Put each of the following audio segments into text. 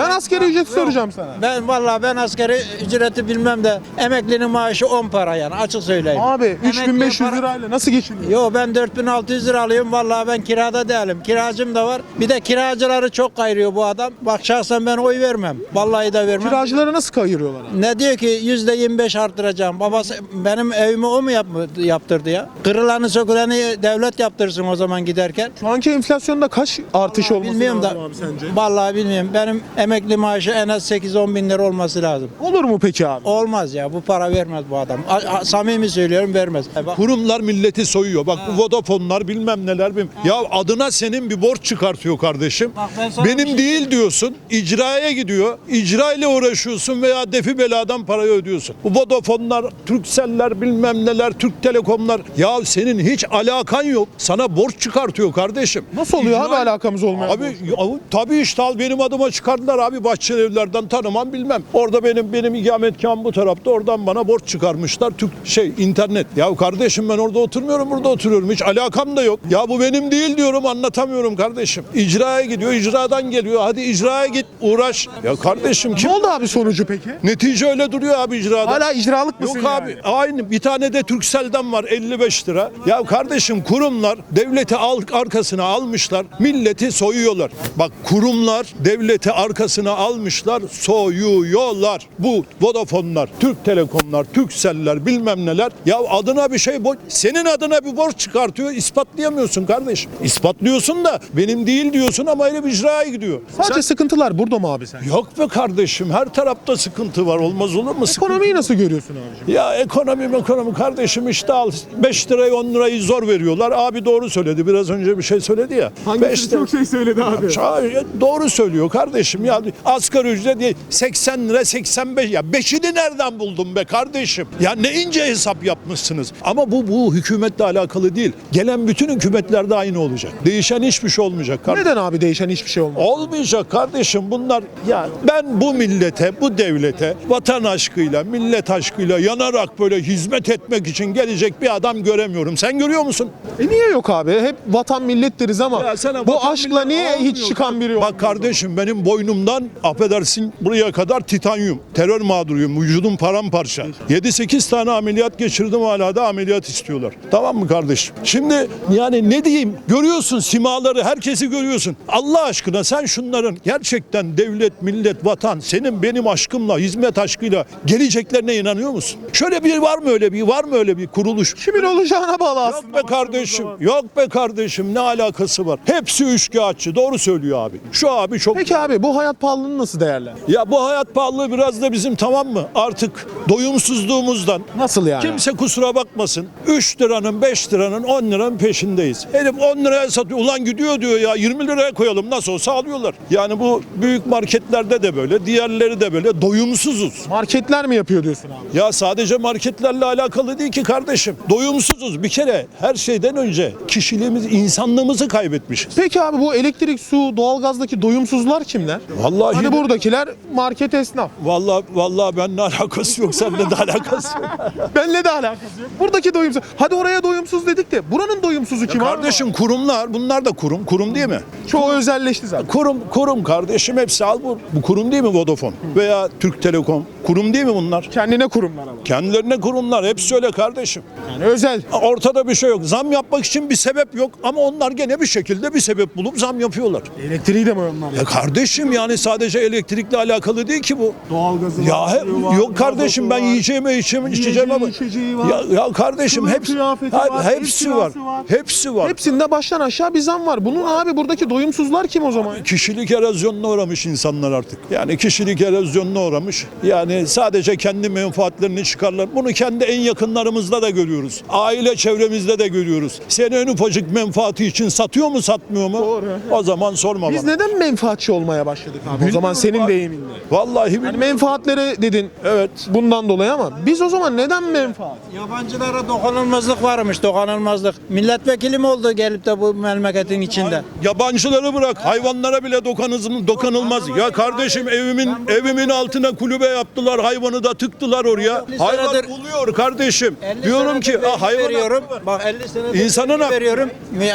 Ben asgari ücreti soracağım sana. Ben vallahi ben asgari ücreti bilmem de emeklinin maaşı 10 para yani açık söyleyeyim. Abi Emekliye 3500 para- lirayla nasıl geçiniyor? Yo ben 4600 lira alıyorum vallahi ben kirada değilim. Kiracım da var. Bir de kiracıları çok kayırıyor bu adam. Bak şahsen ben oy vermem. Vallahi de vermem. Kiracıları nasıl kayırıyorlar abi? Ne diyor ki yüzde 25 artıracağım. Babası benim evimi o mu yap, yaptırdı ya? Kırılanı söküleni devlet yaptırsın o zaman giderken. Şu anki enflasyonda kaç artış olması Bilmiyorum da. lazım abi sence? Vallahi bilmiyorum. Benim emekli maaşı en az 8-10 bin lira olması lazım. Olur mu peki abi? Olmaz ya. Bu para vermez bu adam. A- a- samimi söylüyorum vermez. E bak- Kurumlar milleti soyuyor. Bak bu Vodafone'lar bilmem neler bilmem. Ya adına senin bir borç çıkartıyor kardeşim. Bak ben sana bir Benim şey değil diyorsun. icraya gidiyor. İcra ile uğraşıyorsun veya defi beladan parayı ödüyorsun. Bu Vodafone'lar, Turkcell'ler bilmem neler, Türk Telekom'lar. Ya senin hiç alakan yok. Sana borç çıkartıyor kardeşim. Nasıl oluyor İcra- abi alakamız olmayan? Abi ya, tabii işte al benim adıma çıkardılar abi Bahçeli evlerden tanımam bilmem. Orada benim benim ikametgahım bu tarafta oradan bana borç çıkarmışlar. Türk şey internet. Ya kardeşim ben orada oturmuyorum burada oturuyorum. Hiç alakam da yok. Ya bu benim değil diyorum anlatamıyorum kardeşim. İcraya gidiyor icradan geliyor. Hadi icraya git uğraş. Ya kardeşim Ne kim? oldu abi sonucu peki? Netice öyle duruyor abi icrada. Hala icralık mısın Yok abi yani? aynı bir tane de Turkcell'den var 55 lira. Ya kardeşim kurumlar devleti al, arkasına almışlar milleti soyuyorlar. Bak kurumlar devleti arkasına almışlar soyuyorlar. Bu Vodafone'lar, Türk Telekom'lar, Turkcell'ler bilmem neler. Ya adına bir şey senin adına bir borç çıkartıyor ispatlayamıyorsun kardeşim. İspatlıyorsun da benim değil diyorsun ama öyle bir icraya gidiyor. Sadece sıkıntılar burada mı abi sen? Yok be kardeşim her tarafta sıkıntı var olmaz olur mu? Sıkıntı Ekonomiyi nasıl görüyorsun abicim? ya ekonomi ekonomi kardeşim işte al 5 lirayı 10 lirayı zor veriyorlar. Abi doğru söyledi. Biraz önce bir şey söyledi ya. Beş lira- şey söyledi abi. Ça- Doğru söylüyor kardeşim ya. Asgari ücret 80 lira 85 ya beşini nereden buldun be kardeşim? Ya ne ince hesap yapmışsınız. Ama bu bu hükümetle alakalı değil. Gelen bütün hükümetlerde aynı olacak. Değişen hiçbir şey olmayacak kardeşim. Neden abi değişen hiçbir şey olmaz? Olmayacak kardeşim bunlar ya ben bu millete bu devlete vatan aşkıyla millet aşkıyla yanarak böyle hizmet etmek için gelecek bir adam göremiyorum. Sen görüyor musun? E niye yok abi? Hep vatan millet deriz ama bu aşkla niye hiç çıkan biri yok? Bak kardeşim benim boynumdan affedersin buraya kadar titanyum. Terör mağduruyum. Vücudum paramparça. 7-8 tane ameliyat geçirdim hala da ameliyat istiyorlar. Tamam mı kardeşim? Şimdi yani ne diyeyim? Görüyorsun simaları herkesi görüyorsun. Allah aşkına sen şunların gerçekten devlet, millet, vatan senin benim aşkımla, hizmet aşkıyla geleceklerine inanıyor musun? Şöyle bir var mı öyle bir var mı öyle bir kuruluş? Kimin olacağına bağlı aslında. Yok be kardeşim. Yok be kardeşim. Ne alakası var? Hepsi üçkağıtçı. Doğru söylüyor abi. Şu abi çok Peki abi bu hayat pahalılığını nasıl değerlendiriyorsun? ya bu hayat pahalılığı biraz da bizim tamam mı? Artık doyumsuzluğumuzdan Nasıl yani? Kimse kusura bakmasın. 3 liranın, 5 liranın, 10 liranın peşindeyiz. Herif 10 liraya satıyor. Ulan gidiyor diyor ya 20 liraya koyalım nasıl olsa alıyorlar. Yani bu büyük marketlerde de böyle, diğerleri de böyle doyumsuzuz. Marketler mi yapıyor diyorsun abi? Ya sadece marketlerle alakalı değil ki kardeşim. Doyumsuzuz bir kere her şeyden önce kişiliğimiz, insanlığımızı kaybetmişiz. Peki abi bu elektrik, su, doğalgazdaki doyumsuzlar kimler? Vallahi Hani buradakiler market esnaf. Vallahi vallahi benimle alakası yok, seninle de alakası yok. Benle de alakası yok. Buradaki doyumsuz. Hadi oraya doyumsuz dedik de buranın doyumsuzu kim abi? Kardeşim kurumlar, bunlar da kurum, kurum değil mi? Çoğu özelleşti zaten. Kurum, kurum kardeşim hepsi al bu. Bu kurum değil mi Vodafone? Veya Türk Telekom? Kurum değil mi bunlar? Kendine kurumlar ama. Kendilerine kurumlar, hepsi öyle kardeşim. Yani özel. Ortada bir şey yok. Zam yapmak için bir sebep yok ama onlar gene bir şekilde bir sebep bulup zam yapıyorlar. Elektriği de mi onlar? Ya kardeşim yani sadece elektrikle alakalı değil ki bu. Doğalgazı Ya var, he- var, yok kardeşim ben var. yiyeceğime içeceğime içeceğime var. Ya, ya kardeşim hepsi Ha- var, hepsi var. var. Hepsi var. Hepsinde baştan aşağı bir zam var. Bunun abi buradaki doyumsuzlar kim o zaman? Kişilik erozyonuna uğramış insanlar artık. Yani kişilik erozyonuna uğramış. Yani sadece kendi menfaatlerini çıkarlar. Bunu kendi en yakınlarımızda da görüyoruz. Aile çevremizde de görüyoruz. Seni en ufacık menfaati için satıyor mu satmıyor mu? Doğru. O zaman sorma Biz bana. neden menfaatçi olmaya başladık abi? o zaman senin deyiminle. Vallahi Yani menfaatlere dedin Evet. bundan dolayı ama biz o zaman neden menfaat? Yabancılara dokunulmazlık varmış dokunulmazlık. Milletvekili mi oldu gelip de bu memleketin içinde? Yabancıları bırak. Hayvanlara bile dokanız- dokanılmaz. Ya kardeşim evimin evimin altına kulübe yaptılar. Hayvanı da tıktılar oraya. 50 Hayvan senedir- uluyor kardeşim. 50 Diyorum ki senedir ah, vergi hayvan veriyorum. Bak 50 senedir İnsanın vergi hakkı. veriyorum.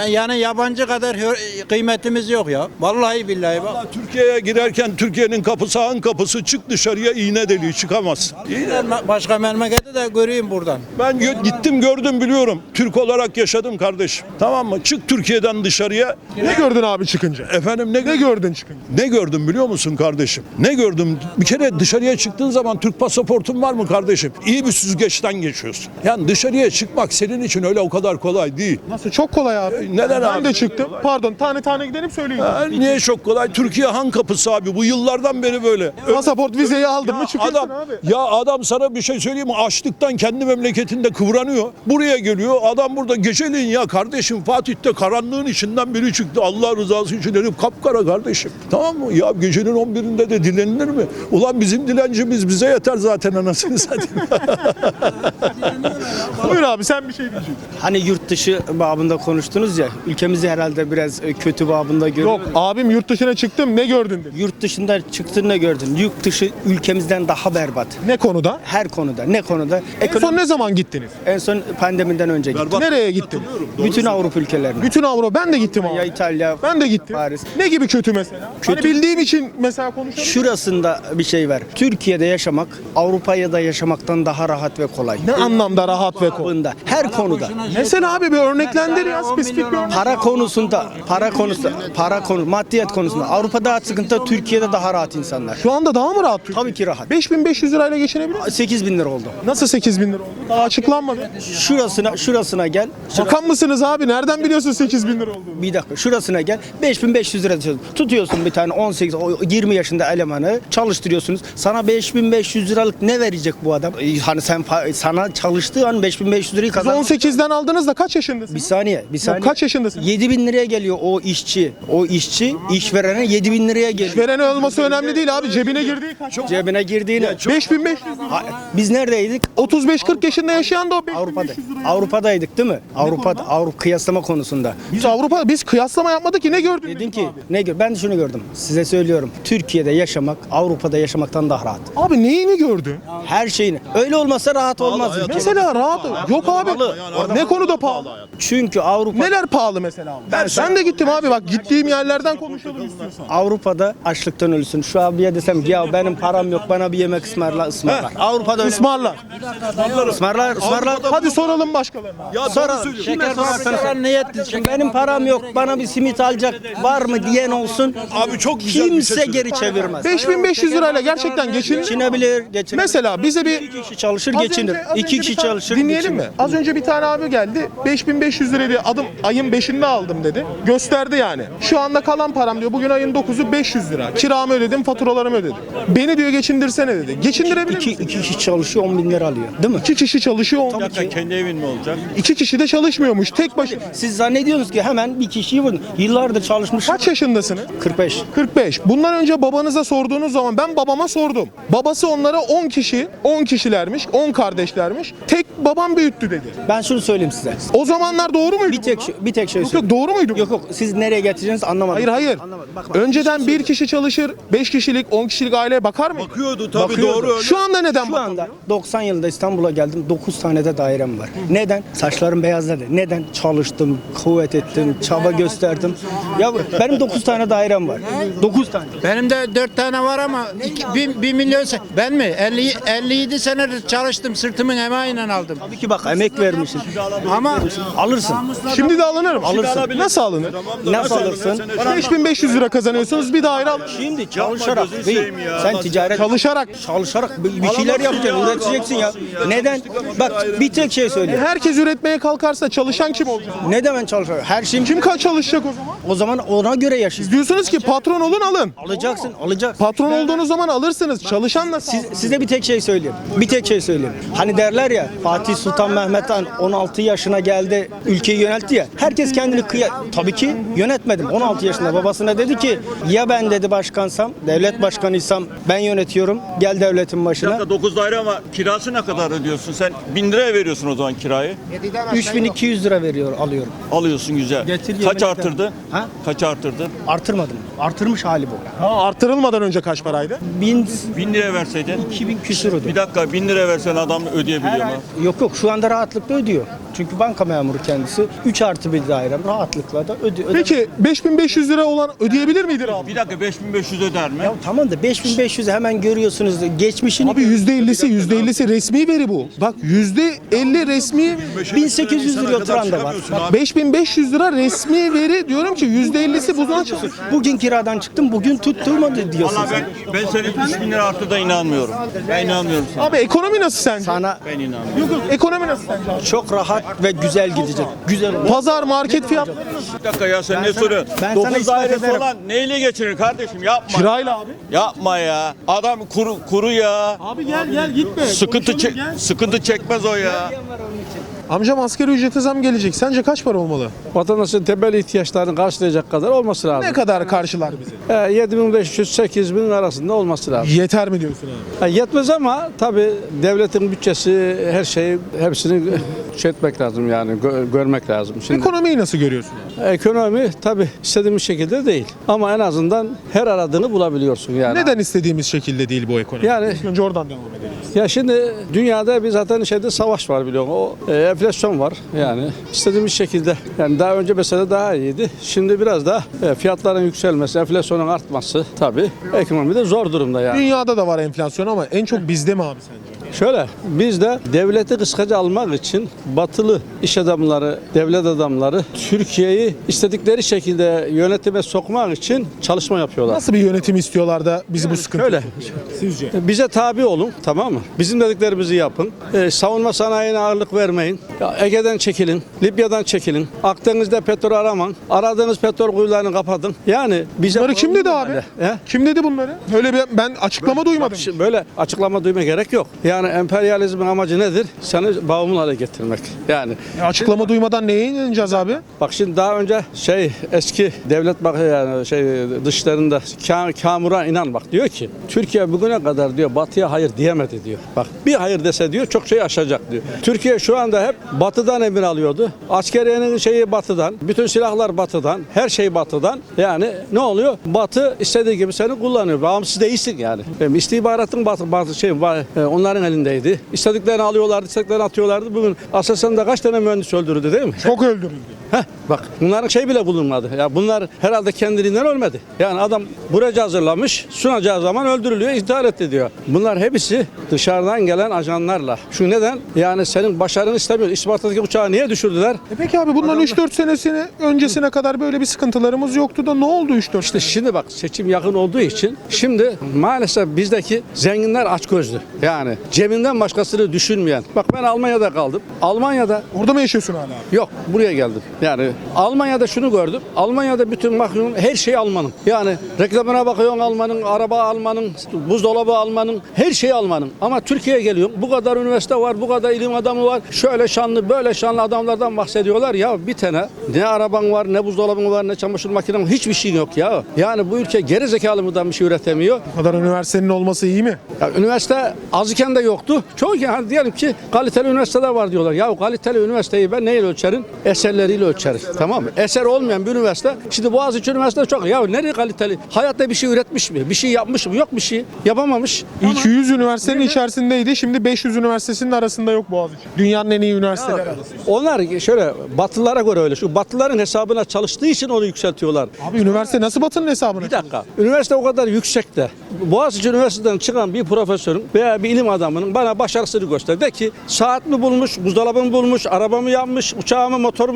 Yani yabancı kadar hür- kıymetimiz yok ya. Vallahi billahi bak. Vallahi Türkiye'ye girerken Türkiye'nin kapısı han kapısı çık dışarıya iğne deliği çıkamazsın. Başka memleketi de göreyim buradan. Ben gö- gittim gördüm biliyorum. Türk olarak yaşadım kardeşim. Tamam mı? Çık Türkiye'den dışarıya. Ne gördün abi çıkınca? Efendim ne, Ne gördün çıkınca? ne gördüm biliyor musun kardeşim? Ne gördüm? Bir kere dışarıya çıktığın zaman Türk pasaportun var mı kardeşim? İyi bir süzgeçten geçiyorsun. Yani dışarıya çıkmak senin için öyle o kadar kolay değil. Nasıl? Çok kolay abi. Neden ben abi? de çıktım. Pardon tane tane gidelim söyleyin. Ha, niye çok kolay? Türkiye han kapısı abi. Bu yıllardan beri böyle. Pasaport vizeyi aldın mı çıkıyorsun Adam, abi. ya adam sana bir şey söyleyeyim mi? Açlıktan kendi memleketinde kıvranıyor. Buraya geliyor. Adam burada geceleyin ya kardeşim Fatih'te karanlığın içinden biri çıktı. Allah rızası için herif kapkara kardeşim. Tamam mı? Ya gecenin 11'inde de dilenilir mi? Ulan bizim dilencimiz bize yeter zaten anasını satayım. Buyur abi sen bir şey diyeceksin. Hani yurt dışı babında konuştunuz ya, ülkemizi herhalde biraz e, kötü babında görüyoruz. Yok abim yurt dışına çıktım ne gördün dedi. Yurt dışında çıktığını ne gördün? Yurt dışı ülkemizden daha berbat. Ne konuda? Her konuda, ne konuda? En son Ekonomi, ne zaman gittiniz? en son pandemiden önce gittim. Nereye gittin? Bütün Avrupa ülkelerine. Bütün Avrupa ben de gittim Ya abi. İtalya, Ben de gittim. Paris. Ne gibi kötü mesela? Kötü. Hani bildiğim için mesela konuşalım. Şurasında bir şey var. Türkiye'de yaşamak, Avrupa'da yaşamaktan daha rahat ve kolay. Ne anlamda rahat ve kolay? Her konuda. Mesela abi bir örneklendir ya spesifik bir örnek. Para konusunda, para konusunda, para konu, maddiyat konusunda. Avrupa'da daha sıkıntı, Türkiye'de daha rahat insanlar. Şu anda daha mı rahat? Tabii ki rahat. 5500 lirayla geçinebilir misin? 8 bin lira oldu. Nasıl 8000 lira oldu? Daha açıklanmadı. Şurasına, şurasına gel. Bakan mısınız abi? Nereden biliyorsun 8000 lira olduğunu? Bir dakika şurasına gel 5500 lira tutuyorsun. tutuyorsun bir tane 18 o 20 yaşında elemanı çalıştırıyorsunuz. Sana 5500 liralık ne verecek bu adam? Ee, Hani sen sana çalıştığı an 5500 lirayı Siz kazan. 18'den aldınız da kaç yaşındasınız? Bir saniye, bir saniye. kaç yaşındasın? 7000 liraya geliyor o işçi. O işçi işverene 7000 liraya geliyor. Veren olması önemli değil abi. Cebine girdiği kaç? Cebine girdiğini 5500 lira. Ha, biz neredeydik? 35-40 yaşında yaşayan da o 5500 Avrupa'da. lira. Avrupa'daydık değil mi? Avrupa'da Avrupa kıyaslama konusunda. Biz Avrupa biz kıyaslama yapmadık ki ne gördün? Dedim ki ne gör ben de şunu gördüm. Size söylüyorum. Türkiye'de yaşamak Avrupa'da yaşamaktan daha rahat. Abi neyini gördün? Her şeyini. Öyle olmasa rahat olmaz ülke. Mesela rahat. Yok abi. Ne konuda pahalı? Çünkü Avrupa Neler pahalı mesela? Ben, sen de gittim abi bak gittiğim yerlerden konuşalım istiyorsan. Avrupa'da açlıktan ölsün. Şu abiye desem ya benim param yok bana bir yemek ısmarla ısmarlar. Avrupa'da öyle. Ismarla. ısmarlar ısmarlar. Hadi soralım başkalarına. ya Sonra şeker fabrikasına niyetli. Şimdi benim param yok bana bir simit alacak var mı diyen olsun. Abi çok güzel bir şey Kimse söyledin. geri çevirmez. 5500 lirayla gerçekten geçinir. Geçinebilir, geçinebilir. Mesela bize bir İki kişi çalışır Az geçinir. önce- az İki kişi tane- çalışır Dinleyelim mi? geçinir. Az önce bir tane abi geldi. 5500 lira diye adım ayın 5'inde aldım dedi. Gösterdi yani. Şu anda kalan param diyor. Bugün ayın 9'u 500 lira. Kiramı ödedim, faturalarımı ödedim. Beni diyor geçindirsene dedi. Geçindirebilir İki, misin? iki kişi çalışıyor 10 bin lira alıyor. Değil mi? İki kişi çalışıyor. on- Zaten kendi evin mi olacak? İki kişi de çalışmıyormuş. Tek başına. Siz zannediyorsunuz ki hemen bir kişiyi vurun. Yıllardır çalışmış. Kaç yaşındasınız? 45. 45. Bundan önce babanıza sorduğunuz zaman ben babama sordum. Babası onlara 10 kişi, 10 kişilermiş, 10 kardeşlermiş. Tek babam büyüttü dedi. Ben şunu söyleyeyim size. O zamanlar doğru muydu? Bir tek bunlar? şey, bir tek şey Yok söyleyeyim. yok doğru muydu? Yok yok siz nereye getireceğiniz anlamadım. Hayır hayır. Anlamadım. Bak, bak. Önceden bir kişi çalışır, 5 kişilik, 10 kişilik aileye bakar mı? Bakıyordu tabii Bakıyordu. doğru öyle. Şu anda neden Şu anda 90 yılında İstanbul'a geldim. 9 tane de dairem var. Neden? Saçlarım beyazladı. Neden? Çalıştım, kuvvet ettim, çaba gösterdim. Ya benim 9 tane dairem var. 9 tane. Benim de dört tane var ama iki, bir, bir milyon se- ben mi? 50, 57 senedir çalıştım sırtımın emeğiyle aldım. Tabii ki bak emek vermişsin. Ama Alırsın. Şimdi de alınır mı? Alırsın. Nasıl alınır? Nasıl alırsın? 5500 lira kazanıyorsunuz bir daire alın. Şimdi çalışarak değil. Sen ticaret Çalışarak. çalışarak bir bir şeyler yapacaksın, üreteceksin ya. Neden? Bak bir tek şey söyleyeyim. Herkes üretmeye kalkarsa çalışan kim olacak? Ne demen çalışıyor? Her şeyim Kim kaç çalışacak o zaman? o zaman ona göre yaşayın. Diyorsunuz ki patron olun alın. Alacaksın, alacaksın. Patron olduğunuz zaman alırsınız. Çalışan nasıl? Siz, size bir tek şey söyleyeyim. Bir tek şey söyleyeyim. Hani derler ya Fatih Sultan Mehmet Han 16 yaşına geldi ülkeyi yöneltti ya. Herkes kendini kıya... Tabii ki yönetmedim. 16 yaşında babasına dedi ki ya ben dedi başkansam, devlet başkanıysam ben yönetiyorum. Gel devletin başına. 9 daire ama kirası ne kadar ödüyorsun? Sen 1000 liraya veriyorsun o zaman kirayı. 3200 lira veriyor alıyorum. Alıyorsun güzel. Getir Kaç yemin arttırdı? Ha? Kaç arttırdı? Artırmadım. Artırmış hali bu. Ha, artırılmadan önce kaç paraydı? 1000 1000 liraya verseydin. 2000 küsür ödüyor. Bir dakika 1000 liraya versen adam ödeyebiliyor mu? Yok yok şu anda rahatlıkla ödüyor. Çünkü banka memuru kendisi 3 artı bir daire rahatlıkla da öde, öde- Peki 5500 lira olan ödeyebilir midir abi? Bir dakika 5500 öder mi? Ya tamam da 5500'ü hemen görüyorsunuz. Geçmişini Abi %50'si %50'si resmi veri bu. Bak %50 resmi 1800 liraya oturan da var. Bak 5500 lira resmi veri diyorum ki %50'si buzuna çıksın. Bugün kiradan çıktım, bugün tutturmadı diyorsun Valla ben, ben senin 3000 lira artı da inanmıyorum. Ben inanmıyorum sana. Abi ekonomi nasıl sence? Sana Ben inanmıyorum. Ekonomi nasıl sence abi? çok rahat ve güzel gidecek. Güzel. Pazar, market fiyatları Bir dakika ya sen ne soruyorsun? ben sana 9 ispat dairesi ederim. olan neyle geçirir kardeşim yapma. kirayla abi. Yapma ya. Adam kuru kuru ya. Abi gel gel gitme. Sıkıntı çek- sıkıntı çekmez o ya. Amcam asgari ücrete zam gelecek. Sence kaç para olmalı? vatandaşın temel ihtiyaçlarını karşılayacak kadar olması lazım. Ne kadar karşılar bizi? E, 7500-8000 arasında olması lazım. Yeter mi diyorsun abi? E, yetmez ama tabii devletin bütçesi her şeyi hepsini şey etmek lazım yani gö- görmek lazım. Şimdi Ekonomiyi nasıl görüyorsun? ekonomi tabii istediğimiz şekilde değil ama en azından her aradığını bulabiliyorsun yani. Neden istediğimiz şekilde değil bu ekonomi? Yani- İlk önce oradan devam edelim. Ya şimdi dünyada bir zaten şeyde savaş var biliyorsun. O e, enflasyon var. Yani istediğimiz şekilde. Yani daha önce mesela daha iyiydi. Şimdi biraz da e, fiyatların yükselmesi, enflasyonun artması tabii ekonomide zor durumda yani. Dünyada da var enflasyon ama en çok bizde mi abi sence? Şöyle biz de devleti kıskaca almak için batılı iş adamları, devlet adamları Türkiye'yi istedikleri şekilde yönetime sokmak için çalışma yapıyorlar. Nasıl bir yönetim istiyorlar da bizi bu sıkıntı Şöyle sizce? bize tabi olun tamam mı? Bizim dediklerimizi yapın. Ee, savunma sanayine ağırlık vermeyin. Ya Ege'den çekilin, Libya'dan çekilin. Akdeniz'de petrol araman. Aradığınız petrol kuyularını kapatın. Yani bize Bunları kim dedi abi? He? Kim dedi bunları? Öyle bir ben açıklama duymadım. Şimdi Böyle açıklama duyma gerek yok. Yani emperyalizmin amacı nedir? Seni bağımlı hale getirmek. Yani Açıklama duymadan neye inanacağız abi? Bak şimdi daha önce şey eski devlet bak yani şey dışlarında Ka- Kamuran inan bak diyor ki Türkiye bugüne kadar diyor batıya hayır diyemedi diyor. Bak bir hayır dese diyor çok şey aşacak diyor. Türkiye şu anda hep batıdan emir alıyordu. Askeriyenin şeyi batıdan, bütün silahlar batıdan, her şey batıdan. Yani ne oluyor? Batı istediği gibi seni kullanıyor. Bağımsız değilsin yani. Benim istihbaratın batı, batı şey e, onların elindeydi. İstediklerini alıyorlardı, istediklerini atıyorlardı. Bugün Aselsan'da kaç tane mühendis öldürdü değil mi? Çok öldürüldü. Heh, bak bunların şey bile bulunmadı. Ya bunlar herhalde kendiliğinden ölmedi. Yani adam buracı hazırlamış, sunacağı zaman öldürülüyor, intihar etti diyor. Bunlar hepsi dışarıdan gelen ajanlarla. Şu neden? Yani senin başarını istemiyor. İsparta'daki uçağı niye düşürdüler? E peki abi bundan 3-4 senesine öncesine kadar böyle bir sıkıntılarımız yoktu da ne oldu 3-4 İşte şimdi bak seçim yakın olduğu için şimdi maalesef bizdeki zenginler açgözlü. Yani cebinden başkasını düşünmeyen. Bak ben Almanya'da kaldım. Almanya'da Orada mı yaşıyorsun hala abi? Yok buraya geldim. Yani Almanya'da şunu gördüm. Almanya'da bütün bakıyorum her şey Alman'ın. Yani reklamına bakıyorsun Alman'ın, araba Alman'ın, buzdolabı Alman'ın, her şey Alman'ın. Ama Türkiye'ye geliyorsun. Bu kadar üniversite var, bu kadar ilim adamı var. Şöyle şanlı, böyle şanlı adamlardan bahsediyorlar. Ya bir tane ne araban var, ne buzdolabın var, ne çamaşır makinen var. Hiçbir şey yok ya. Yani bu ülke geri zekalı mıdan bir şey üretemiyor. Bu kadar üniversitenin olması iyi mi? Ya üniversite az iken de yoktu. Çoğu hani diyelim ki kaliteli üniversiteler var diyorlar. Ya kaliteli üniversiteyi ben neyle ölçerim? Eserleriyle ölçeriz. Tamam mı? Eser olmayan bir üniversite. Şimdi Boğaziçi Üniversitesi çok. Ya nereye kaliteli? Hayatta bir şey üretmiş mi? Bir şey yapmış mı? Yok bir şey. Yapamamış. İlk 100 üniversitenin içerisindeydi. Şimdi 500 üniversitesinin arasında yok Boğaziçi. Dünyanın en iyi üniversiteleri arasında. Onlar şöyle Batılılara göre öyle. Şu Batılıların hesabına çalıştığı için onu yükseltiyorlar. Abi üniversite nasıl batının hesabına? Bir dakika. Üniversite o kadar yüksekte. Boğaziçi Üniversitesi'nden çıkan bir profesörün veya bir ilim adamının bana başarısını göster. De ki saat mi bulmuş, buzdolabı mı bulmuş, araba mı yapmış, uçağı mı, motor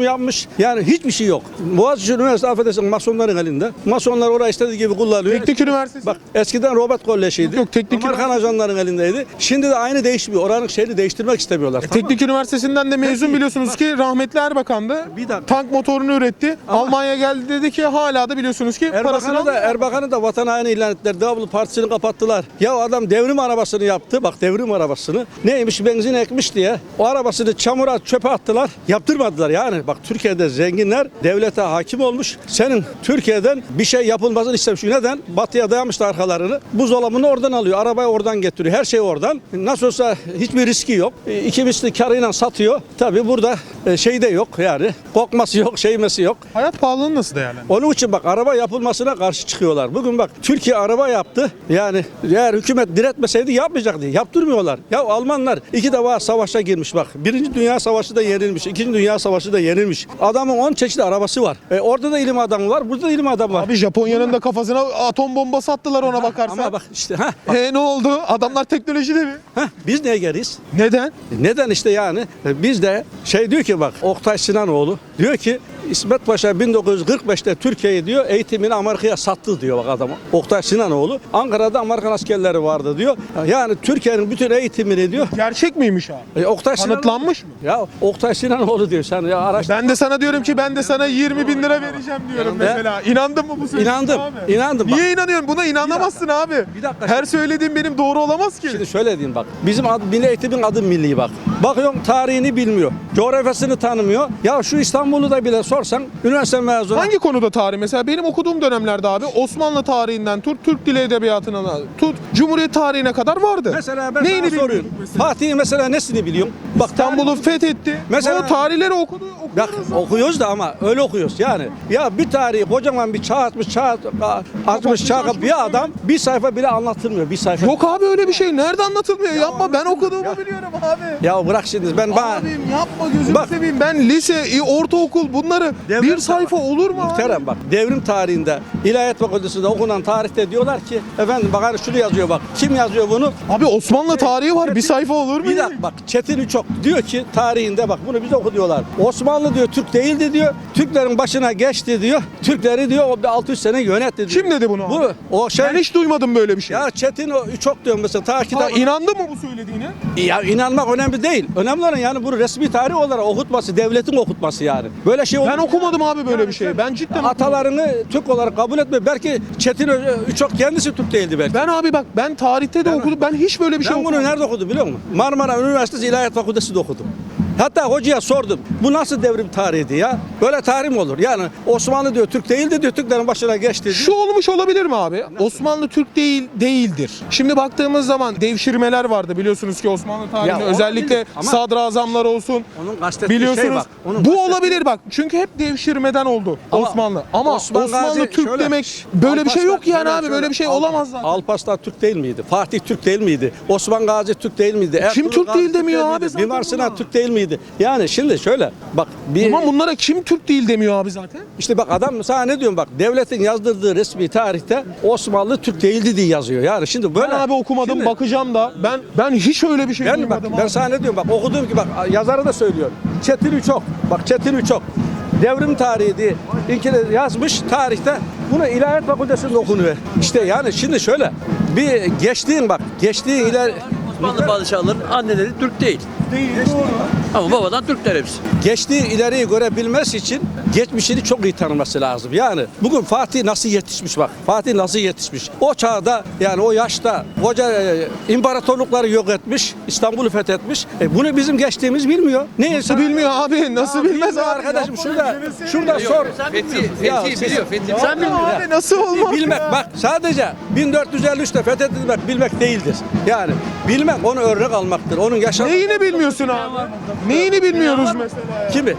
Yani hiçbir şey yok. Boğaziçi Üniversitesi affedersin masonların elinde. Masonlar orayı istediği gibi kullanıyor. Teknik üniversitesi. Bak eskiden Robert Koleji'ydi. Yok, yok, teknik Amerikan ajanların elindeydi. Şimdi de aynı değişmiyor. Oranın şeyini değiştirmek istemiyorlar. Tamam mı? Teknik üniversitesinden de mezun biliyorsunuz ki rahmetli Erbakan'dı. Bir dakika. Tank motorunu üretti. Almanya geldi dedi ki hala da biliyorsunuz ki parasını Erbakan'ı da, Erbakan'ı da vatan haini ilan ettiler. Devamlı partisini kapattılar. Ya adam devrim arabasını yaptı. Bak devrim arabasını. Neymiş benzin ekmiş diye. O arabasını çamura çöpe attılar. Yaptırmadılar yani. Bak Türkiye Türkiye'de zenginler devlete hakim olmuş. Senin Türkiye'den bir şey yapılmasını istemiş. Neden? Batıya dayamışlar arkalarını. Buzdolabını oradan alıyor. Arabayı oradan getiriyor. Her şey oradan. Nasıl olsa hiçbir riski yok. E, İki misli karıyla satıyor. Tabii burada e, şey de yok yani. Kokması yok, şeymesi yok. Hayat pahalılığını nasıl değerlendiriyorsun? Onun için bak araba yapılmasına karşı çıkıyorlar. Bugün bak Türkiye araba yaptı. Yani eğer hükümet diretmeseydi yapmayacaktı. Yaptırmıyorlar. Ya Almanlar iki defa savaşa girmiş bak. Birinci Dünya Savaşı da yenilmiş. ikinci Dünya Savaşı da yenilmiş. Adamın 10 çeşit arabası var. E, orada da ilim adamı var. Burada da ilim adamı var. Abi Japonya'nın da kafasına atom bombası attılar ona bakarsan. Ama bak işte ha, E ne oldu? Adamlar teknolojide mi? ha, biz neye geriyiz? Neden? Neden işte yani e, biz de şey diyor ki bak Oktay Sinanoğlu diyor ki İsmet Paşa 1945'te Türkiye'yi diyor eğitimini Amerika'ya sattı diyor bak adam. Oktay Sinanoğlu. Ankara'da Amerikan askerleri vardı diyor. Yani Türkiye'nin bütün eğitimini diyor. Gerçek miymiş abi? E, Oktay Kanıtlanmış mı? Ya Oktay Sinanoğlu diyor sen ya araştır. Ben de sana diyorum ki ben de sana 20 bin lira vereceğim diyorum Ne? mesela. İnandın mı bu söylediğine İnandım, abi? inandım. Bak. Niye inanıyorsun? Buna inanamazsın abi. bir dakika. Her söylediğim benim doğru olamaz ki. Şimdi şöyle diyeyim bak. Bizim ad, milli eğitimin adı milli bak. Bakıyorum tarihini bilmiyor. Coğrafyasını tanımıyor. Ya şu İstanbul'u da bile sorsan üniversite mezunu. Hangi konuda tarih? Mesela benim okuduğum dönemlerde abi Osmanlı tarihinden tut, Türk dili edebiyatına tut, Cumhuriyet tarihine kadar vardı. Mesela ben Neyini sana soruyorum. bilmiyorduk mesela? Mesela nesini biliyorum? Bak İstanbul'u fethetti. Mesela- o tarihleri okudu. Bak okuyoruz. da ama öyle okuyoruz yani. Ya bir tarihi kocaman bir çağ atmış, çağ atmış, çağ bir adam bir sayfa bile anlatılmıyor. Bir sayfa. Yok abi öyle bir şey. Nerede anlatılmıyor? Yapma ben okuduğumu biliyorum abi. Ya bırak şimdi ben bana Abim yapma gözünü Bak. seveyim. Ben lise, ortaokul bunları Devlet- bir sayfa olur mu? Muhterem bak devrim tarihinde İlahiyat Fakültesi'nde okunan tarihte diyorlar ki efendim bak hani şunu yazıyor bak. Kim yazıyor bunu? Abi Osmanlı tarihi var. Bir sayfa olur mu? Bir dakika bak Çetin Üçok diyor ki tarihinde bak bunu bize oku diyorlar. Osmanlı diyor Türk değildi diyor. Türklerin başına geçti diyor. Türkleri diyor o bir 600 sene yönetti diyor. Kim dedi bunu? Bu o şey Ben hiç duymadım böyle bir şey. ya Çetin o Üçok diyor mesela ta Ha, kitap. inandı mı bu söylediğine? Ya inanmak önemli değil. Önemli olan yani bunu resmi tarih olarak okutması, devletin okutması yani. Böyle şey. Ben okumadım abi böyle bir şey. Ben cidden okumadım. Atalarını Türk olarak kabul etme. Belki Çetin Üçok kendisi Türk değildi belki. Ben abi bak ben tarihte de okudum. Ben hiç böyle bir şey Ben bunu okumadım. nerede okudum biliyor musun? Marmara Üniversitesi İlahiyat Fakültesi'nde okudum. Hatta hocaya sordum. Bu nasıl devrim tarihiydi ya? Böyle tarih mi olur? Yani Osmanlı diyor Türk değildi diyor. Türklerin başına geçti diyor. Şu olmuş olabilir mi abi? Osmanlı Türk değil değildir. Şimdi baktığımız zaman devşirmeler vardı biliyorsunuz ki Osmanlı tarihinde Ya özellikle sadrazamlar olsun. Onun kastettiği Biliyorsunuz şey bak. Onun bu olabilir bak. Çünkü hep devşirmeden oldu Ama Osmanlı. Ama Osman Osmanlı Gazi Türk şöyle, demek böyle bir şey yok yani şöyle, abi. şöyle, Böyle bir şey Alp- olamaz zaten. Alparslan Türk değil miydi? Fatih Türk değil miydi? Osman Gazi Türk değil miydi? Ertuğrul Türk Gazi değil demiyor değil abi Mimar Sinan. Türk değil miydi? Yani şimdi şöyle bak bir Ama bunlara kim Türk değil demiyor abi zaten. işte bak adam sana ne diyorum bak devletin yazdırdığı resmi tarihte Osmanlı Türk değildi diye yazıyor. Yani şimdi böyle Ben abi okumadım Şimdi- bakacağım da. Ben ben hiç öyle bir şey Ben bak duymadım ben abi. sana ne diyorum bak okuduğum gibi bak yazarı da söylüyor. Çetin Üçok. Bak Çetin Üçok. Devrim tarihi diye İngiliz yazmış tarihte bunu İlahiyat Fakültesi'nde okunuyor. İşte yani şimdi şöyle bir geçtiğin bak geçtiğin iler Osmanlı padişahların anneleri Türk değil. Ama babadan Türkler hepsi. geçtiği ileriyi görebilmesi için geçmişini çok iyi tanıması lazım. Yani bugün Fatih nasıl yetişmiş bak. Fatih nasıl yetişmiş. O çağda yani o yaşta koca e, imparatorlukları yok etmiş. İstanbul'u fethetmiş. E, bunu bizim geçtiğimiz bilmiyor. Ne Nasıl bilmiyor abi? Nasıl bilmez abi? arkadaşım şurada şurada sor. Fethi, Ya Fethi siz- biliyor. Fethi. Sen Sen bilmiyorsun. abi nasıl olmaz? Bilmek bak sadece 1453'te fethedilmek bilmek değildir. Yani bilmek onu örnek almaktır. Onun yaşam Neyini bilmiyorsun abi? Neyini bilmiyoruz mesela? kimi?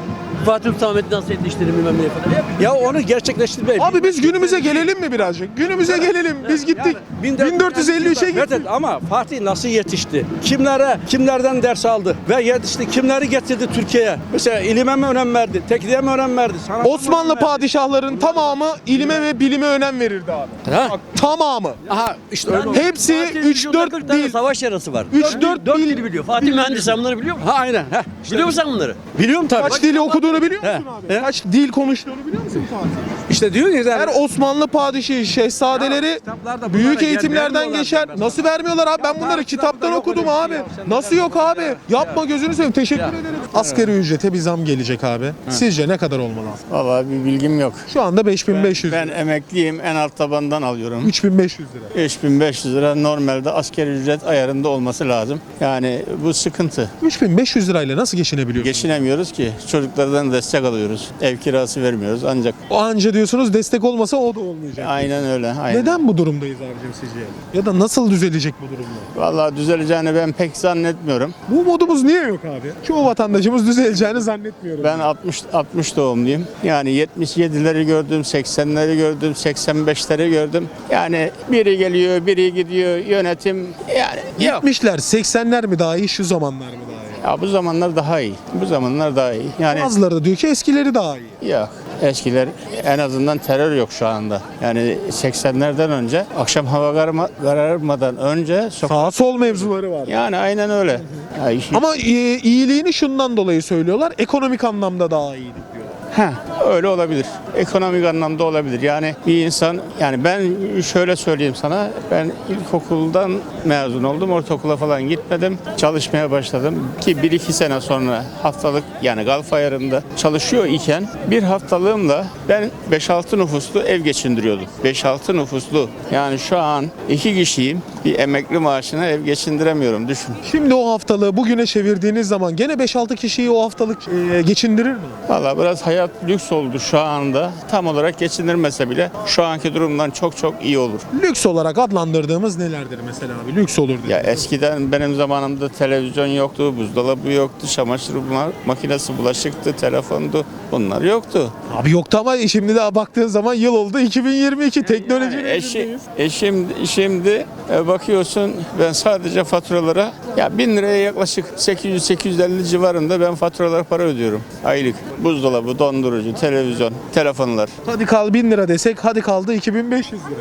Fatih Sultan Mehmet'i nasıl yetiştirdi bilmem ne falan. Ya onu gerçekleştirmeyi Abi biz günümüze gelelim mi birazcık? Günümüze gelelim. Biz gittik. 1453'e gittik. Evet ama Fatih nasıl yetişti? Kimlere, kimlerden ders aldı? Ve yetişti. Kimleri getirdi Türkiye'ye? Mesela ilime mi önem verdi? Tekniğe mi önem verdi? Sanata Osmanlı önem verdi? padişahların tamamı ilime ve bilime önem verirdi abi. Ha? Bak, tamamı. Aha işte öyle. Hepsi Fatih'in vücudunda 3-4 40 tane dil. savaş yarası var. Üç, Dört- dört dört bil- dili biliyor. Fatih mühendis sen bunları biliyor musun? Ha aynen. Ha. İşte Biliyor musun sen bunları? Biliyorum tabii. Kaç dili okuduğunu biliyor musun He, abi? he. Kaç dil konuştuğunu biliyor musun Fatih? İşte diyor ya Her Osmanlı padişahı, şehzadeleri kitaplarda büyük yer eğitimlerden vermiyorlar geçer. ben sana. Nasıl vermiyorlar abi? Ben bunları kitaptan yok okudum öyle bir abi. şey ya. Sen Nasıl yok abi? Yapma gözünü seveyim. Teşekkür ederim. Asgari ücrete bir zam gelecek abi. Sizce ne kadar olmalı? Vallahi bir bilgim yok. Şu anda 5500 Ben lira. emekliyim. En alt tabandan alıyorum. 3500 lira. 3500 lira normalde asgari ücret ayarında olması lazım. Yani bu sıkıntı. 3500 lirayla nasıl geçinebiliyorsun? Geçinemiyoruz ki. Çocuklardan devletlerden destek alıyoruz. Ev kirası vermiyoruz ancak O anca diyorsunuz destek olmasa o da olmayacak. aynen öyle. Aynen. Neden bu durumdayız abicim sizce? Ya da nasıl düzelecek bu durumlar? Vallahi düzeleceğini ben pek zannetmiyorum. Bu modumuz niye yok abi? Çoğu vatandaşımız düzeleceğini zannetmiyorum. Ben 60 60 doğumluyum. Yani 77'leri gördüm, 80'leri gördüm, 85'leri gördüm. Yani biri geliyor, biri gidiyor. Yönetim yani yok. 70'ler, 80'ler mi daha iyi, şu zamanlar mı? Ya bu zamanlar daha iyi. Bu zamanlar daha iyi. Yani Bazıları da diyor ki eskileri daha iyi. yok. Eskiler en azından terör yok şu anda. Yani 80'lerden önce akşam hava kararma- kararmadan önce sokak Sağ sol mevzuları var. yani aynen öyle. Ya iş- Ama e, iyiliğini şundan dolayı söylüyorlar. Ekonomik anlamda daha iyiydik diyorlar. Ha, öyle olabilir. Ekonomik anlamda olabilir. Yani bir insan yani ben şöyle söyleyeyim sana. Ben ilkokuldan mezun oldum. Ortaokula falan gitmedim. Çalışmaya başladım ki bir iki sene sonra haftalık yani Galf ayarında çalışıyor iken bir haftalığımla ben 5-6 nüfuslu ev geçindiriyordum. 5-6 nüfuslu. Yani şu an iki kişiyim. Bir emekli maaşına ev geçindiremiyorum düşün. Şimdi o haftalığı bugüne çevirdiğiniz zaman gene 5-6 kişiyi o haftalık e, geçindirir mi? Valla biraz hayat lüks oldu şu anda. Tam olarak geçindirmese bile şu anki durumdan çok çok iyi olur. Lüks olarak adlandırdığımız nelerdir mesela abi? Lüks olur Ya dedi. eskiden benim zamanımda televizyon yoktu, buzdolabı yoktu, çamaşır ma- makinesi, bulaşıktı, telefondu. Bunlar yoktu. Abi yoktu ama şimdi de baktığın zaman yıl oldu 2022 teknoloji Yani eşi, eşim, şimdi e, bakıyorsun ben sadece faturalara ya bin liraya yaklaşık 800-850 civarında ben faturalara para ödüyorum aylık. Buzdolabı, dondurucu, televizyon, telefonlar. Hadi kal 1000 lira desek hadi kaldı 2500 lira.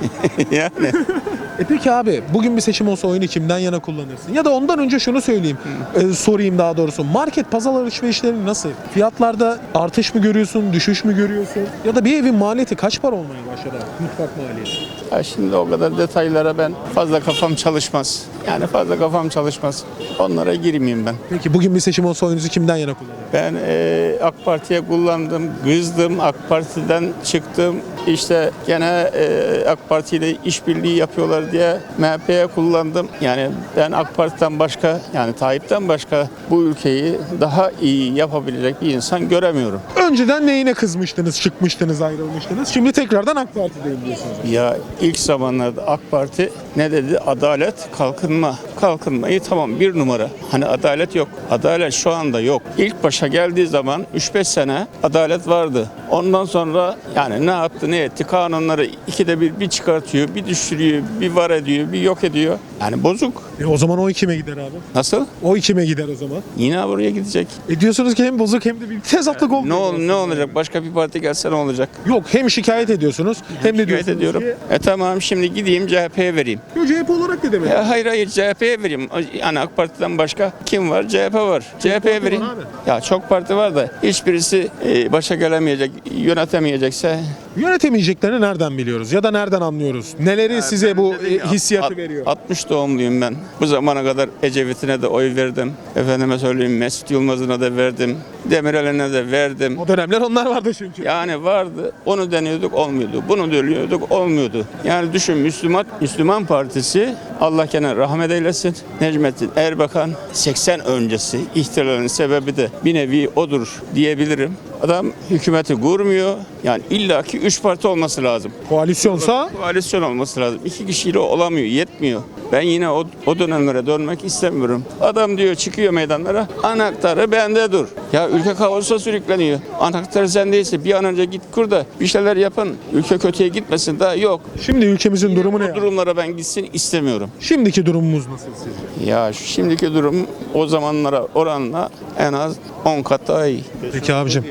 yani E peki abi bugün bir seçim olsa oyunu kimden yana kullanırsın? Ya da ondan önce şunu söyleyeyim, e, sorayım daha doğrusu. Market pazar alışverişleri nasıl? Fiyatlarda artış mı görüyorsun, düşüş mü görüyorsun? Ya da bir evin maliyeti kaç para olmaya başladı abi? Mutfak maliyeti. Ya şimdi o kadar detaylara ben fazla kafam çalışmaz. Yani fazla kafam çalışmaz. Onlara girmeyeyim ben. Peki bugün bir seçim olsa oyunuzu kimden yana kullanırsın? Ben e, AK Parti'ye kullandım, kızdım, AK Parti'den çıktım. İşte gene e, AK Parti ile işbirliği yapıyorlar diye MHP'ye kullandım. Yani ben AK Parti'den başka, yani Tayyip'ten başka bu ülkeyi daha iyi yapabilecek bir insan göremiyorum. Önceden neyine kızmıştınız, çıkmıştınız, ayrılmıştınız? Şimdi tekrardan AK Parti'deyim diyorsunuz. Ya ilk zamanlarda AK Parti ne dedi? Adalet, kalkınma. Kalkınmayı tamam bir numara. Hani adalet yok. Adalet şu anda yok. İlk başa geldiği zaman 3-5 sene adalet vardı. Ondan sonra yani ne yaptı ne etti? Kanunları ikide bir bir çıkartıyor, bir düşürüyor, bir var ediyor, bir yok ediyor. Yani bozuk. E o zaman o kime gider abi? Nasıl? O kime gider o zaman? Yine buraya gidecek. E diyorsunuz ki hem bozuk hem de bir tezatlık Ne, olmuyor. ol, aslında. ne olacak? Başka bir parti gelse ne olacak? Yok hem şikayet ediyorsunuz hem de Şikayet ediyorum. ki E tamam şimdi gideyim CHP'ye vereyim. Yo, CHP olarak ne demek? Ya hayır hayır CHP'ye vereyim. Yani AK Parti'den başka kim var? CHP var. CHP'ye vereyim. var. Ya çok parti var da hiçbirisi e, başa gelemeyecek, yönetemeyecekse Yönetemeyeceklerini nereden biliyoruz ya da nereden anlıyoruz? Neleri size bu ya, e, hissiyatı veriyor? 60 doğumluyum ben. Bu zamana kadar Ecevit'ine de oy verdim. Efendime söyleyeyim Mesut Yılmaz'ına da verdim. Demirel'ine de verdim. O dönemler onlar vardı çünkü. Yani vardı. Onu deniyorduk olmuyordu. Bunu deniyorduk olmuyordu. Yani düşün Müslüman Müslüman Partisi Allah gene rahmet eylesin. Necmettin Erbakan 80 öncesi ihtilalin sebebi de bir nevi odur diyebilirim. Adam hükümeti kurmuyor. Yani illaki 3 parti olması lazım. Koalisyonsa Koalisyon olması lazım. İki kişiyle olamıyor, yetmiyor. Ben yine o, o dönemlere dönmek istemiyorum. Adam diyor çıkıyor meydanlara, anahtarı bende dur. Ya ülke kaosa sürükleniyor. Anahtarı sendeyse bir an önce git kur da bir şeyler yapın. Ülke kötüye gitmesin daha yok. şimdi ülkemizin durumu ne? Bu durumlara ben gitsin istemiyorum. Şimdiki durumumuz nasıl sizce? Ya şimdiki durum o zamanlara oranla en az 10 kat daha iyi. Peki abicim.